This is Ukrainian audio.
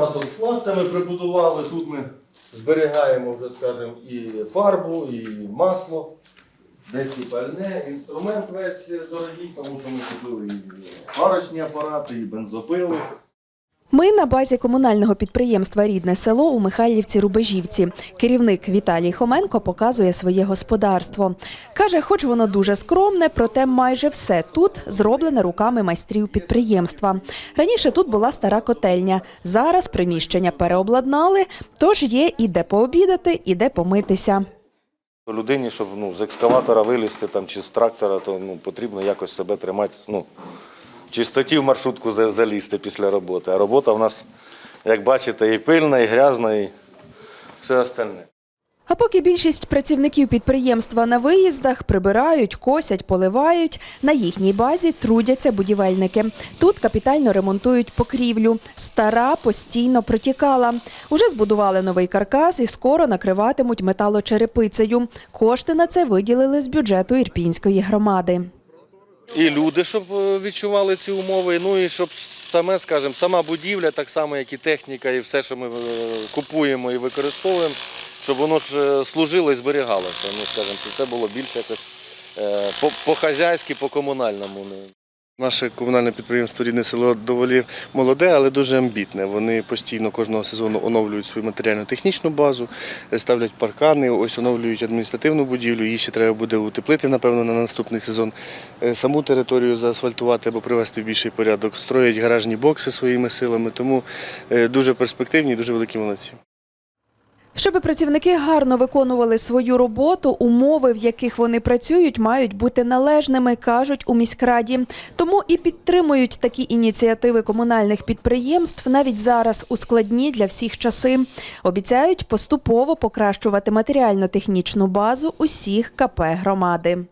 нас от склад, це ми прибудували. Тут ми зберігаємо вже, скажімо, і фарбу, і масло, десь і пальне, інструмент весь дорогий, тому що ми купили і сварочні апарати, і бензопили. Ми на базі комунального підприємства Рідне село у Михайлівці Рубежівці. Керівник Віталій Хоменко показує своє господарство. Каже, хоч воно дуже скромне, проте майже все тут зроблене руками майстрів підприємства. Раніше тут була стара котельня. Зараз приміщення переобладнали, тож є і де пообідати, і де помитися. Людині, щоб ну, з екскаватора вилізти там, чи з трактора, то ну, потрібно якось себе тримати. Ну, чистоті в маршрутку залізти після роботи. А робота в нас, як бачите, і пильна, і грязна, і все остальне. А поки більшість працівників підприємства на виїздах прибирають, косять, поливають, на їхній базі трудяться будівельники. Тут капітально ремонтують покрівлю. Стара постійно протікала. Уже збудували новий каркас і скоро накриватимуть металочерепицею. Кошти на це виділили з бюджету Ірпінської громади. І люди, щоб е, відчували ці умови, ну і щоб саме, скажімо, сама будівля, так само, як і техніка, і все, що ми е, купуємо і використовуємо, щоб воно ж е, служило і зберігалося. Ну, скажімо, щоб це було більше якось по- по-хазяйськи, по-комунальному. Наше комунальне підприємство Рідне село доволі молоде, але дуже амбітне. Вони постійно кожного сезону оновлюють свою матеріально-технічну базу, ставлять паркани, ось оновлюють адміністративну будівлю. Її ще треба буде утеплити, напевно, на наступний сезон. Е, Саму територію заасфальтувати або привести в більший порядок. Строять гаражні бокси своїми силами, тому е, дуже перспективні дуже великі молодці. Щоби працівники гарно виконували свою роботу, умови, в яких вони працюють, мають бути належними, кажуть у міськраді. Тому і підтримують такі ініціативи комунальних підприємств навіть зараз у складні для всіх часи. Обіцяють поступово покращувати матеріально-технічну базу усіх КП громади.